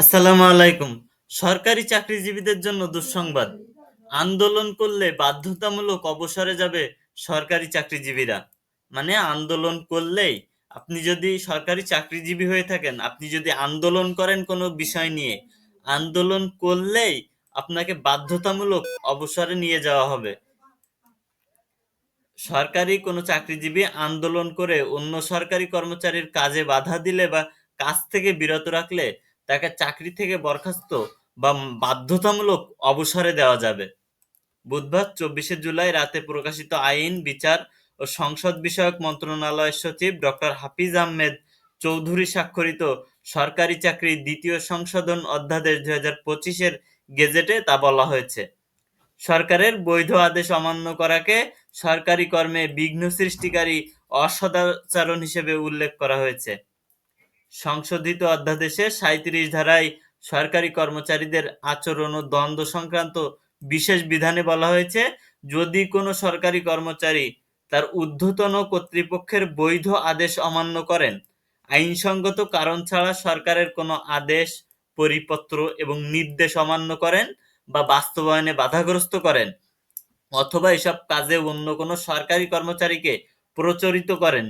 আসসালামু আলাইকুম। সরকারি চাকরিজীবীদের জন্য দুঃসংবাদ। আন্দোলন করলে বাধ্যতামূলক অবসরে যাবে সরকারি চাকরিজীবীরা। মানে আন্দোলন করলেই আপনি যদি সরকারি চাকরিজীবী হয়ে থাকেন, আপনি যদি আন্দোলন করেন কোনো বিষয় নিয়ে, আন্দোলন করলেই আপনাকে বাধ্যতামূলক অবসরে নিয়ে যাওয়া হবে। সরকারি কোনো চাকরিজীবী আন্দোলন করে অন্য সরকারি কর্মচারীর কাজে বাধা দিলে বা কাজ থেকে বিরত রাখলে তাকে চাকরি থেকে বরখাস্ত বা বাধ্যতামূলক অবসরে দেওয়া যাবে। বুধবার চব্বিশে জুলাই রাতে প্রকাশিত আইন, বিচার ও সংসদ বিষয়ক মন্ত্রণালয়ের সচিব ডক্টর হাফিজ আহমেদ চৌধুরী স্বাক্ষরিত সরকারি চাকরির দ্বিতীয় সংশোধন অধ্যাদেশ দুই হাজার পঁচিশের গেজেটে তা বলা হয়েছে। সরকারের বৈধ আদেশ অমান্য করাকে সরকারি কর্মে বিঘ্ন সৃষ্টিকারী অসদাচরণ হিসেবে উল্লেখ করা হয়েছে। সংশোধিত অধ্যাদেশের সাঁইত্রিশ ধারায় সরকারি কর্মচারীদের আচরণ ও দ্বন্দ্ব সংক্রান্ত বিশেষ বিধানে বলা হয়েছে, যদি কোনো সরকারি কর্মচারী তার ঊর্ধ্বতন কর্তৃপক্ষের বৈধ আদেশ অমান্য করেন, আইনসঙ্গত কারণ ছাড়া সরকারের কোনো আদেশ, পরিপত্র এবং নির্দেশ অমান্য করেন বা বাস্তবায়নে বাধাগ্রস্ত করেন, অথবা এসব কাজে অন্য কোনো সরকারি কর্মচারীকে প্রচরিত করেন।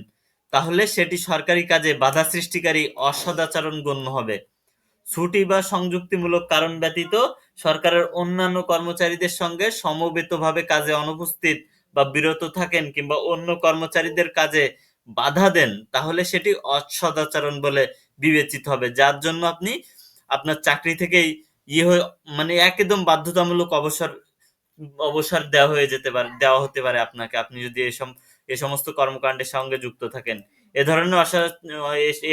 তাহলে সেটি সরকারি কাজে বাধা সৃষ্টিকারী অসদাচরণ গণ্য হবে। ছুটি বা সংযুক্তিমূলক কারণ ব্যতীত সরকারের অন্যান্য কর্মচারীদের সঙ্গে সমবেতভাবে কাজে অনুপস্থিত বা বিরত থাকেন কিংবা অন্য কর্মচারীদের কাজে বাধা দেন, তাহলে সেটি অসদাচরণ বলে বিবেচিত হবে। যার জন্য আপনি আপনার চাকরি থেকেই ইয়ে মানে একদম বাধ্যতামূলক অবসর অবসর দেওয়া হয়ে যেতে পারে, দেওয়া হতে পারে আপনাকে। আপনি যদি এই সম, এ সমস্ত কর্মকাণ্ডের সঙ্গে যুক্ত থাকেন। এ ধরনের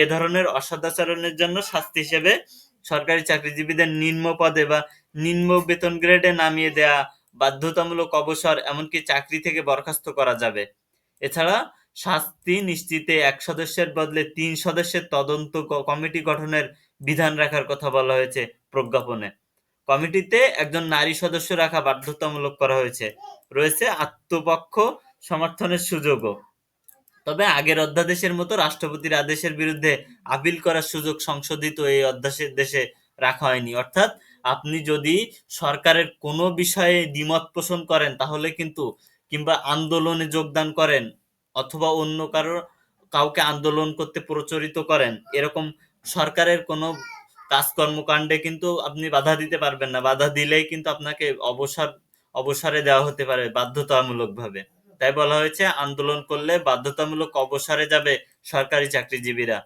এ ধরনের অসদাচরণের জন্য শাস্তি হিসেবে সরকারি চাকরিজীবীদের নিম্ন পদে বা নিম্ন বেতন গ্রেডে নামিয়ে দেয়া, বাধ্যতামূলক অবসর, এমনকি চাকরি থেকে বরখাস্ত করা যাবে। এছাড়া শাস্তি নিশ্চিতে এক সদস্যের বদলে তিন সদস্যের তদন্ত কমিটি গঠনের বিধান রাখার কথা বলা হয়েছে প্রজ্ঞাপনে। কমিটিতে একজন নারী সদস্য রাখা বাধ্যতামূলক করা হয়েছে। রয়েছে আত্মপক্ষ সমর্থনের সুযোগও। তবে আগের অধ্যাদেশের মতো রাষ্ট্রপতির আদেশের বিরুদ্ধে আপিল করার সুযোগ সংশোধিত এই অধ্যাদেশের দেশে রাখা হয়নি। অর্থাৎ আপনি যদি সরকারের কোনো বিষয়ে দ্বিমত পোষণ করেন, তাহলে কিন্তু কিংবা আন্দোলনে যোগদান করেন অথবা অন্য কারও, কাউকে আন্দোলন করতে প্রচলিত করেন, এরকম সরকারের কোনো কাজ কর্মকাণ্ডে কিন্তু আপনি বাধা দিতে পারবেন না। বাধা দিলেই কিন্তু আপনাকে অবসর, অবসরে দেওয়া হতে পারে বাধ্যতামূলক ভাবে তাই বলা হয়েছে, আন্দোলন করলে বাধ্যতামূলক অবসরে যাবে সরকারি চাকরিজীবীরা।